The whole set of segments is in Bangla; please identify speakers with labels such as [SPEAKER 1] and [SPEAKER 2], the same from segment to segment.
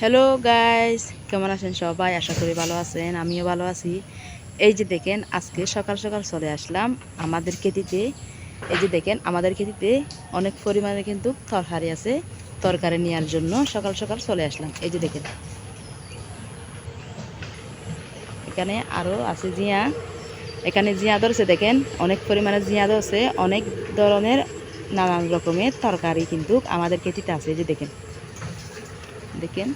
[SPEAKER 1] হ্যালো গাইস কেমন আছেন সবাই? আশা করি ভালো আছেন, আমিও ভালো আছি। এই যে দেখেন, আজকে সকাল সকাল চলে আসলাম আমাদের খেতিতে। এই যে দেখেন, আমাদের খেতিতে অনেক পরিমাণে কিন্তু তরকারি আছে, তরকারি নেওয়ার জন্য সকাল সকাল চলে আসলাম। এই যে দেখেন। এখানে আরও আছে জিয়া। এখানে জিয়া ধরছে, দেখেন, অনেক পরিমাণে জিয়া ধরছে, অনেক ধরনের নানান রকমের তরকারি কিন্তু আমাদের খেতিতে আছে। এই যে দেখেন। দেখেন।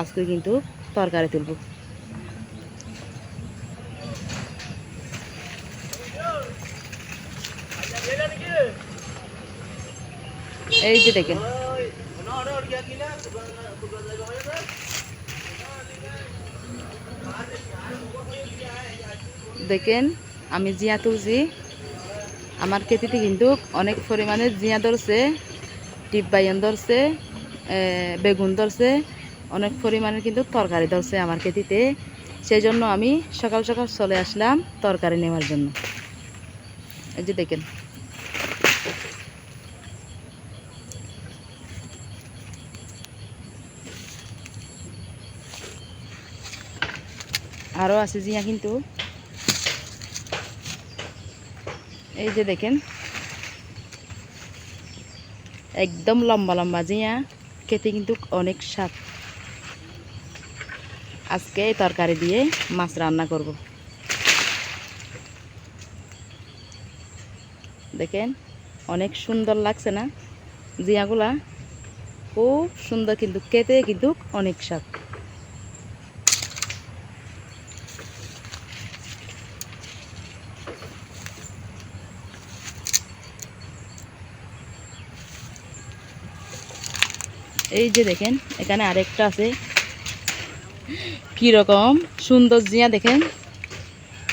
[SPEAKER 1] আজকে কিন্তু তরকারি তুলব। এই যে দেখেন। দেখেন, আমি জিয়া তুলছি। আমার খেতিতে কিন্তু অনেক পরিমাণে জিয়া ধরছে, টিপ বাইন ধরছে বেগুন ধরছে। অনেক পরিমাণে কিন্তু তরকারি ধরছে আমার খেতিতে সেই জন্য আমি সকাল সকাল চলে আসলাম তরকারি নেওয়ার জন্য। এই যে দেখেন। আরও আছে জিয়া কিন্তু। এই যে দেখেন। একদম লম্বা লম্বা জিয়া। খেতে কিন্তু অনেক স্বাদ। আজকে এই তরকারি দিয়ে মাছ রান্না করব। দেখেন, অনেক সুন্দর লাগছে না? জিয়াগুলা খুব সুন্দর কিন্তু, খেতে কিন্তু অনেক স্বাদ। এই যে দেখেন, এখানে আরেকটা আছে। কীরকম সুন্দর জিয়া দেখেন।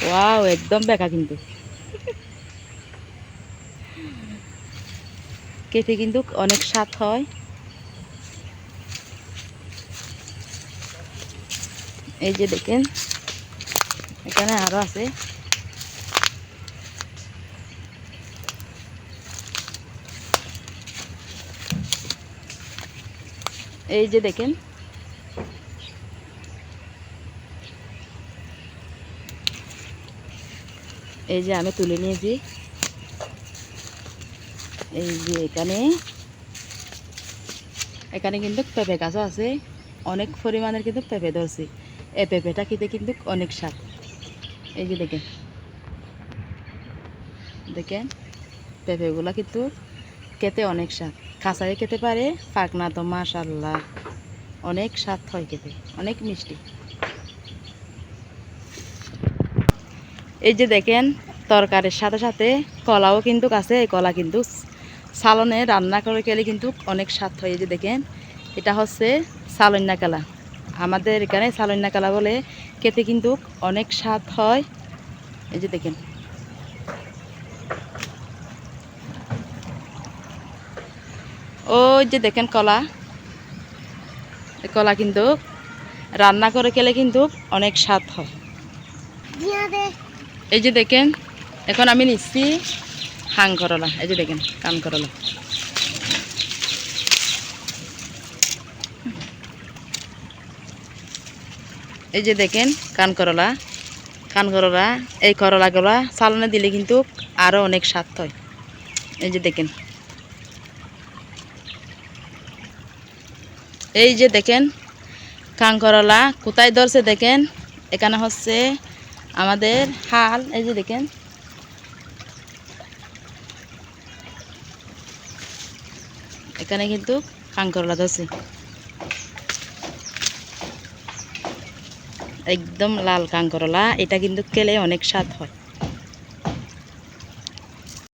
[SPEAKER 1] ওয়াও, একদম বেকা কিন্তু। কেটে কিন্তু অনেক স্বাদ হয়। এই যে দেখেন, এখানে আরও আছে। এই যে দেখেন এই যে আমি তুলে নিয়েছি। এই যে এখানে। এখানে কিন্তু পেঁপে গাছও আছে। অনেক পরিমাণের কিন্তু পেঁপে ধরছে। এই পেঁপেটা খেতে কিন্তু অনেক স্বাদ। এই যে দেখেন। দেখেন, পেঁপেগুলো কিন্তু খেতে অনেক স্বাদ। কাঁচাই খেতে পারে, পাকনা তো মাশাল্লাহ অনেক স্বাদ হয় খেতে। অনেক মিষ্টি। এই যে দেখেন, তরকারির সাথে সাথে কলাও কিন্তু আছে, এই কলা কিন্তু সালনে রান্না করে খেলে কিন্তু অনেক স্বাদ হয়। এই যে দেখেন, এটা হচ্ছে সালন্যা কালা। আমাদের এখানে সালন্যা কালা বলে খেতে কিন্তু অনেক স্বাদ হয়। এই যে দেখেন। ওই যে দেখেন কলা। কলা কিন্তু রান্না করে খেলে কিন্তু অনেক স্বাদ হয়। এই যে দেখেন, এখন আমি নিচ্ছি হাং করলা। এই যে দেখেন কান করলা। এই যে দেখেন, কান করলা। কান করলা, এই করলাগুলা চালনে দিলে কিন্তু আরও অনেক স্বাদ হয়। এই যে দেখেন। এই যে দেখেন কাঙ্করলা কোথায় ধরছে দেখেন? এখানে হচ্ছে আমাদের হাল, এই যে দেখেন। এখানে কিন্তু কাঙ্করলা ধরছি। একদম লাল কাঙ্করলা এটা কিন্তু খেলে অনেক স্বাদ হয়।